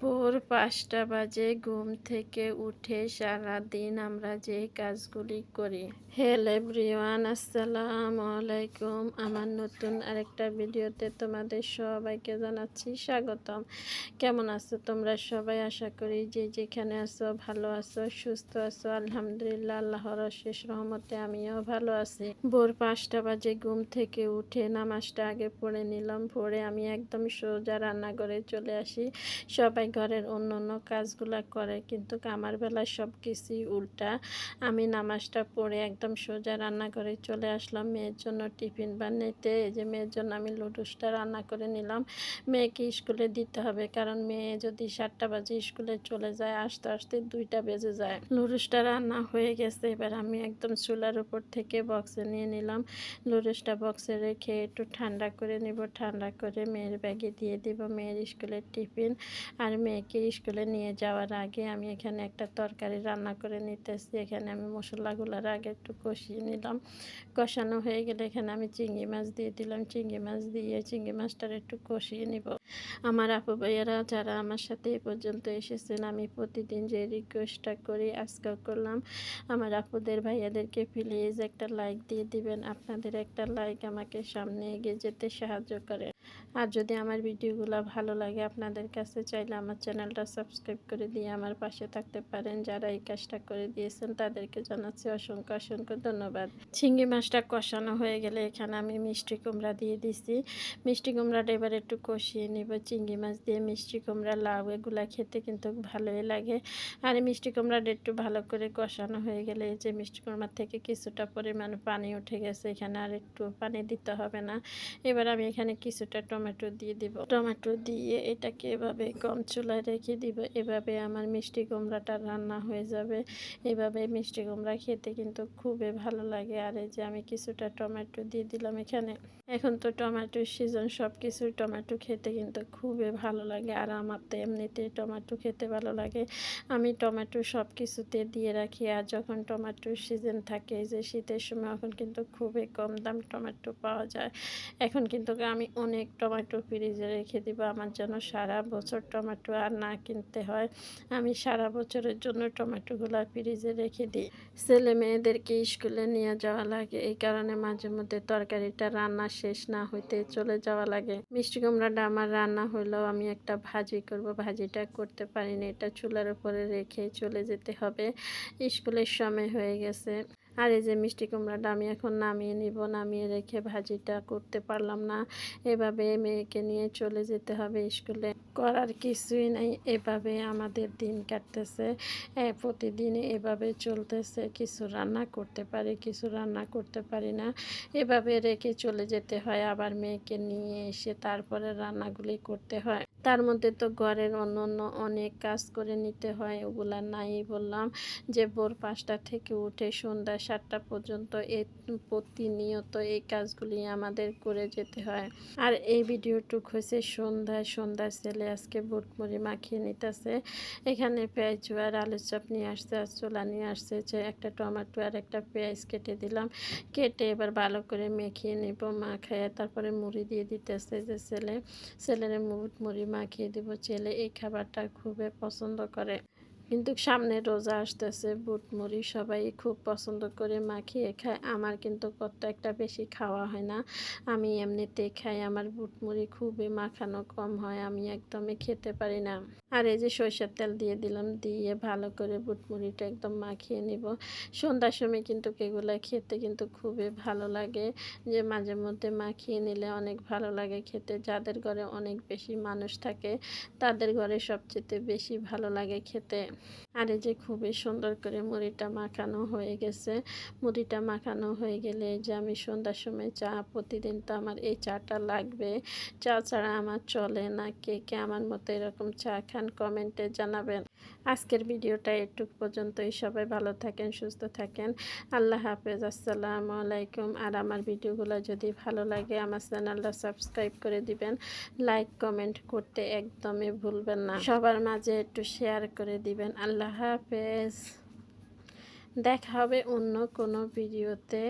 ভোর পাঁচটা বাজে ঘুম থেকে উঠে সারা দিন আমরা যে কাজগুলি করি। হ্যালো এভরিওয়ান আসসালাম আলাইকুম। আমার নতুন আরেকটা ভিডিওতে তোমাদের সবাইকে জানাচ্ছি স্বাগতম। কেমন আছো তোমরা সবাই? আশা করি যে যেখানে আছো, ভালো আছো, সুস্থ আছো। আলহামদুলিল্লাহ, আল্লাহর শেষ রহমতে আমিও ভালো আছি। ভোর পাঁচটা বাজে ঘুম থেকে উঠে নামাজটা আগে পড়ে নিলাম। পড়ে আমি একদম সোজা রান্নাঘরে চলে আসি। সবাই ঘরের অন্য অন্য কাজগুলো করে, কিন্তু আমার বেলায় সব কিছুই উল্টা। আমি নামাজটা পড়ে একদম সোজা রান্না করে চলে আসলাম। মেয়ের জন্য টিফিন বানাইতে, এই যে মেয়ের জন্য আমি লুডুসটা রান্না করে নিলাম। মেয়েকে স্কুলে দিতে হবে, কারণ মেয়ে যদি সাতটা বাজে স্কুলে চলে যায়, আস্তে আস্তে দুইটা বেজে যায়। লুডুসটা রান্না হয়ে গেছে, এবার আমি একদম চুলার উপর থেকে বক্সে নিয়ে নিলাম। লুডুসটা বক্সে রেখে একটু ঠান্ডা করে নিব। ঠান্ডা করে মেয়ের ব্যাগে দিয়ে দিব। মেয়ের স্কুলের টিফিন। আর আর মেয়েকে স্কুলে নিয়ে যাওয়ার আগে আমি এখানে একটা তরকারি রান্না করে নিতেছি। এখানে আমি মশলাগুলোর আগে একটু কষিয়ে নিলাম। কষানো হয়ে গেলে এখানে আমি চিংড়ি মাছ দিয়ে দিলাম। চিংড়ি মাছ দিয়ে চিংড়ি মাছটার একটু কষিয়ে নিব। আমার আপু ভাইয়ারা যারা আমার সাথে এ পর্যন্ত এসেছেন, আমি প্রতিদিন যে রিকোয়েস্টটা করি, আজকেও করলাম। আমার আপুদের ভাইয়াদেরকে প্লিজ একটা লাইক দিয়ে দিবেন। আপনাদের একটা লাইক আমাকে সামনে এগিয়ে যেতে সাহায্য করে। আর যদি আমার ভিডিওগুলো ভালো লাগে আপনাদের কাছে চাইলে আমার চ্যানেলটা সাবস্ক্রাইব করে দিয়ে আমার পাশে থাকতে পারেন। যারা এই কাজটা করে দিয়েছেন তাদেরকে জানাচ্ছি অসংখ্য অসংখ্য ধন্যবাদ। চিংড়ি মাছটা কষানো হয়ে গেলে এখানে আমি মিষ্টি কুমড়া দিয়ে দিছি। মিষ্টি কুমড়াটা এবার একটু কষিয়ে নিব। চিংড়ি মাছ দিয়ে মিষ্টি কুমড়া, লাউ এগুলা খেতে কিন্তু ভালোই লাগে। আর মিষ্টি কুমড়াটা একটু ভালো করে কষানো হয়ে গেলে যে মিষ্টি কুমড়ার থেকে কিছুটা পরিমাণ পানি উঠে গেছে। এখানে আর একটু পানি দিতে হবে না। এবার আমি এখানে কিছুটা টমেটো দিয়ে দিব। টমেটো দিয়ে এটাকে এভাবে কম চুলায় রেখে দিব। এভাবে আমার মিষ্টি কুমড়াটা রান্না হয়ে যাবে। এভাবে মিষ্টি কুমড়া খেতে কিন্তু খুবই ভালো লাগে। আর এই যে আমি কিছুটা টমেটো দিয়ে দিলাম এখানে। এখন তো টমেটোর সিজন সব কিছু টমেটো খেতে কিন্তু খুবই ভালো লাগে। আর আমার তো এমনিতেই টমেটো খেতে ভালো লাগে। আমি টমেটো সব কিছুতে দিয়ে রাখি। আর যখন টমেটোর সিজন থাকে যে শীতের সময়, এখন কিন্তু খুবই কম দাম টমেটো পাওয়া যায়। এখন কিন্তু আমি অনেক টমেটো ফ্রিজে রেখে দিব। আমার জন্য সারা বছর টমেটো আর না কিনতে হয়। আমি সারা বছরের জন্য টমেটোগুলো ফ্রিজে রেখে দিই। ছেলে মেয়েদেরকে স্কুলে নিয়ে যাওয়া লাগে। এই কারণে মাঝে মধ্যে তরকারিটা রান্না শেষ না হইতে চলে যাওয়া লাগে। মিষ্টি কুমড়াটা আমার রান্না হইলেও আমি একটা ভাজি করব। ভাজিটা করতে পারিনি। এটা চুলার উপরে রেখে চলে যেতে হবে। স্কুলের সময় হয়ে গেছে। আর এই যে মিষ্টি কুমড়াটা আমি এখন নামিয়ে নিব, নামিয়ে রেখে ভাজিটা করতে পারলাম না। এভাবে মেয়েকে নিয়ে চলে যেতে হবে স্কুলে। করার কিছুই নাই, এভাবে আমাদের দিন কাটতেছে। প্রতিদিন এভাবে চলতেছে, কিছু রান্না করতে পারি, কিছু রান্না করতে পারি না। এভাবে রেখে চলে যেতে হয়, আবার মেয়েকে নিয়ে এসে তারপরে রান্নাগুলি করতে হয়। তার মধ্যে তো ঘরের অন্য অন্য অনেক কাজ করে নিতে হয়, ওগুলা নাই বললাম যে ভোর পাঁচটা থেকে উঠে সন্ধ্যা সাতটা পর্যন্ত এই প্রতিনিয়ত এই কাজগুলি আমাদের করে যেতে হয়। আর এই ভিডিওটুক হয়েছে সন্ধ্যায় সন্ধ্যায় ছেলে আজকে বুটমুড়ি মাখিয়ে নিতেছে। এখানে পেঁয়াজ আর আলুর চপ নিয়ে আসছে, আর চোলা নিয়ে আসছে যে একটা টমেটো আর একটা পেঁয়াজ কেটে দিলাম। কেটে এবার ভালো করে মেখিয়ে নিব, মাখাইয়া তারপরে মুড়ি দিয়ে দিতেছে যে ছেলে, ছেলের মুড়ি মাখিয়ে দিব। ছেলে এই খাবারটা খুবই পছন্দ করে। কিন্তু সামনে রোজা আসতেছে, বুট মুড়ি সবাই খুব পছন্দ করে মাখিয়ে খায়। আমার কিন্তু কত একটা বেশি খাওয়া হয় না। আমি এমনিতে খাই, আমার বুট মুড়ি খুবই মাখানো কম হয়, আমি একদমই খেতে পারি না। আর এই যে সরষের তেল দিয়ে দিলাম, দিয়ে ভালো করে বুট মুড়িটা একদম মাখিয়ে নিব। সন্ধ্যার সময় কিন্তু এগুলো খেতে কিন্তু খুবই ভালো লাগে। যে মাঝে মধ্যে মাখিয়ে নিলে অনেক ভালো লাগে খেতে। যাদের ঘরে অনেক বেশি মানুষ থাকে, তাদের ঘরে সবচেয়ে বেশি ভালো লাগে খেতে। আর এই যে খুবই সুন্দর করে মুড়িটা মাখানো হয়ে গেছে। মুড়িটা মাখানো হয়ে গেলে যে আমি সন্ধ্যার সময় চা, প্রতিদিন তো আমার এই চাটা লাগবে। চা ছাড়া আমার চলে না। কে কে আমার মতো এরকম চা খান কমেন্টে জানাবেন। আজকের ভিডিওটা একটু পর্যন্তই। সবাই ভালো থাকেন, সুস্থ থাকেন। আল্লাহ হাফেজ। আসসালামু আলাইকুম। আর আমার ভিডিওগুলো যদি ভালো লাগে আমার চ্যানেলটা সাবস্ক্রাইব করে দিবেন। লাইক কমেন্ট করতে একদমই ভুলবেন না। সবার মাঝে একটু শেয়ার করে দিবেন। আল্লাহ হাফেজ। দেখা হবে অন্য কোনো ভিডিওতে।